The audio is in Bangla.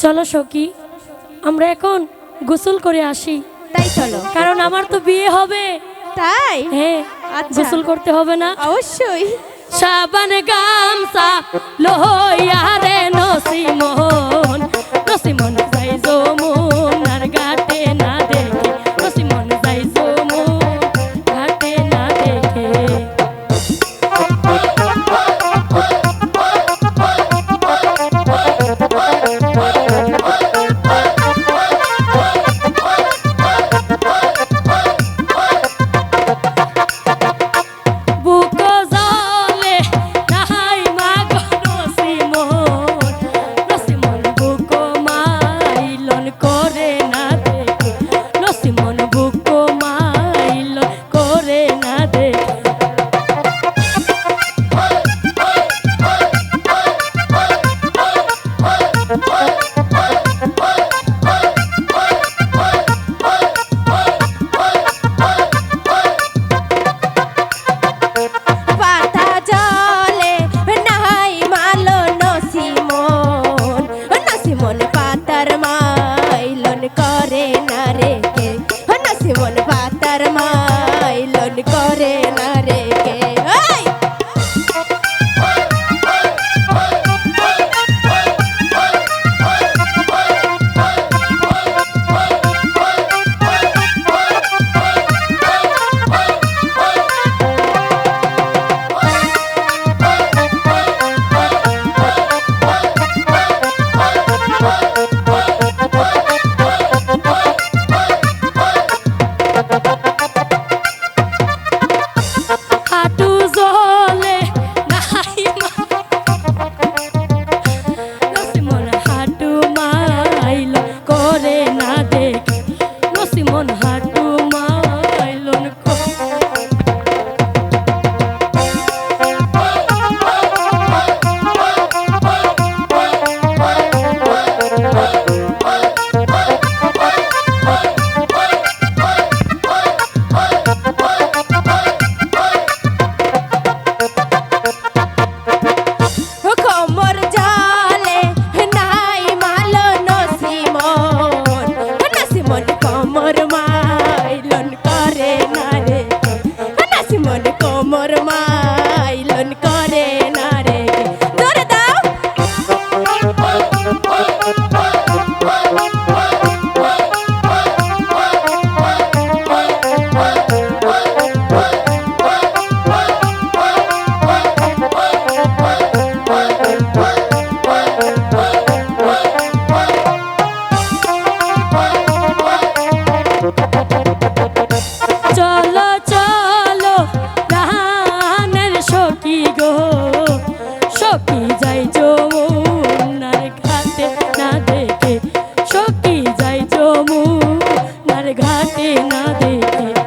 চলো সখী আমরা এখন গোসল করে আসি। তাই চলো। কারণ আমার তো বিয়ে হবে। তাই? হ্যাঁ আচ্ছা। গোসল করতে হবে না। অবশ্যই। সাবান গামসা লোহিয়া নসি নসিমোহ। Boom! সখী গো? সখী যাই যমুনার ঘাটে না দেখে। সখী যাই যমুনার ঘাটে না দেখে।